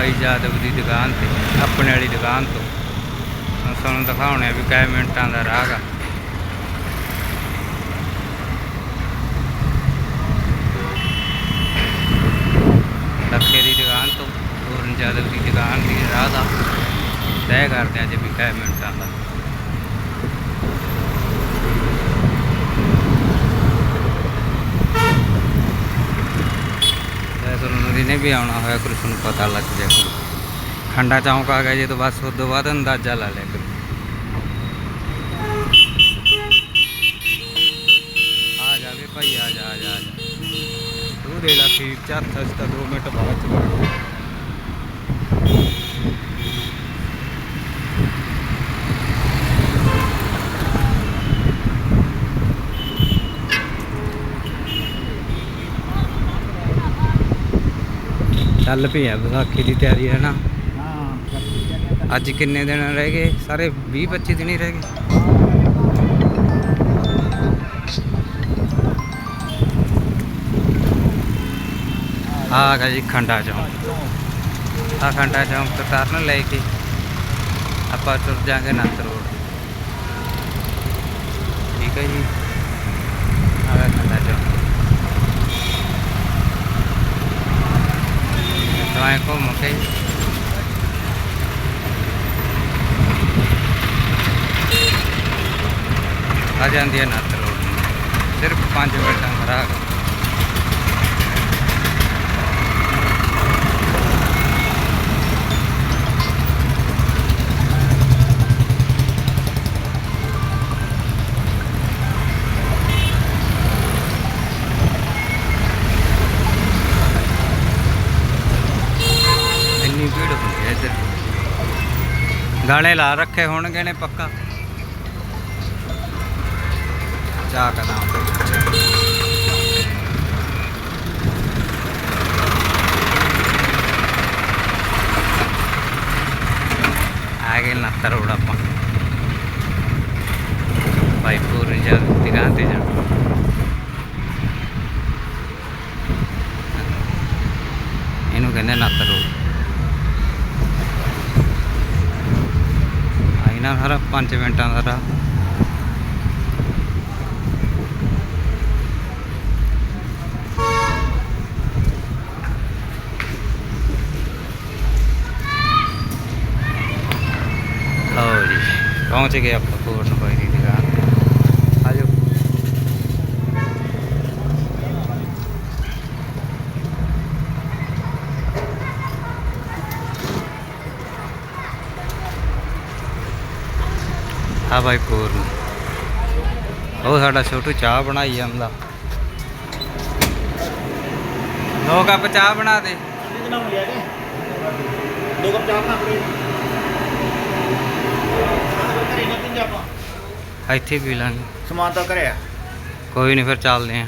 ਬਾਈ ਜਾਦਵ ਦੀ ਦੁਕਾਨ ਤੇ, ਆਪਣੇ ਵਾਲੀ ਦੁਕਾਨ ਤੋਂ। ਹੁਣ ਤੁਹਾਨੂੰ ਦਿਖਾਉਣੇ ਵੀ ਕਿੰਨੇ ਮਿੰਟਾਂ ਦਾ ਰਾਹ ਗਾ ਲੱਖੇ ਦੀ ਦੁਕਾਨ ਤੋਂ, ਪੂਰਨ ਜਾਦਵ ਦੀ ਦੁਕਾਨ ਦੀ ਰਾਹ ਦਾ ਤੈਅ ਕਰਦੇ ਆ ਵੀ ਕਿੰਨੇ ਮਿੰਟਾਂ ਦਾ। ਜੇ ਵੀ ਆਉਣਾ ਹੋਇਆ, ਕੋਈ ਤੁਹਾਨੂੰ ਪਤਾ ਲੱਗ ਜਾਏ ਖੰਡਾ ਚੌਂਕ ਆ ਗਿਆ ਜੇ ਤਾਂ ਬਸ ਉਸ ਤੋਂ ਬਾਅਦ ਅੰਦਾਜ਼ਾ ਲਾ ਲਿਆ ਕਰੋ। ਆ ਜਾ ਵੀ ਭਾਈ, ਆ ਜਾ ਆ ਜਾ ਤੂੰ ਦੇ ਲਾ ਖੀਰ ਚਾਰ ਸਸਤਾ 2 ਮਿੰਟ ਬਾਅਦ ਚ ਚੱਲ ਪਈ ਆ ਵਿਸਾਖੀ ਦੀ ਤਿਆਰੀ ਹੈ ਨਾ। ਹਾਂ। ਅੱਜ ਕਿੰਨੇ ਦਿਨ ਰਹਿ ਗਏ? ਸਾਰੇ 20 25 ਦਿਨ ਹੀ ਰਹਿ ਗਏ। ਆ ਗਿਆ ਜੀ ਖੰਡਾ ਚੌਂਕ। ਆ ਖੰਡਾ ਚੌਂਕ ਤੋਂ ਟਰਨ ਲੈ ਕੇ ਆਪਾਂ ਤੁਰ ਜਾਾਂਗੇ ਨੰਦ ਰੋਡ। ਠੀਕ ਹੈ ਜੀ? ਆ ਗਿਆ ਖੰਡਾ ਚੌਂਕ ਤਾਂ ਐਂ ਘੁੰਮ ਕੇ ਆ ਜਾਂਦੀ ਹੈ ਨੱਤ ਰੋਡ ਸਿਰਫ 5 ਮਿੰਟਾਂ ਦਾ ਰਾਹ ਇੱਧਰ ਗਾਣੇ ਲਾ ਰੱਖੇ ਹੋਣਗੇ ਨੇ ਪੱਕਾ ਚਾਹ ਕਦਾਂ ಆಗಿಲ್ಲ ಹತ್ತಾರ ಬಿಡಪ್ಪ ಪೈಪು ರಿಜರ್ ತಿಗಾಂತಿ ಜನ ಏನು ಗಂಧನ ಹತ್ತಾರ ਜਾਣਾ ਸਾਰਾ 5 ਮਿੰਟਾਂ ਦਾ ਰਾਹ ਲਓ ਜੀ ਪਹੁੰਚ ਗਏ ਆਪਾਂ ਪੂਰਨ। ਆ ਭਾਈ ਪੂਰਨ ਉਹ ਸਾਡਾ ਛੋਟੂ ਚਾਹ ਬਣਾਈ ਜਾਂਦਾ ਦੋ ਕੱਪ ਚਾਹ ਬਣਾ ਦੇ। ਦੋ ਕੱਪ ਚਾਹ ਬਣਾ ਆਪਾਂ। ਇੱਥੇ ਪੀ ਲਾਂਗੇ। ਸਮਾਨ ਤਾਂ ਘਰੇ ਆ। ਕੋਈ ਨਹੀਂ ਫਿਰ ਚੱਲਦੇ ਆਂ।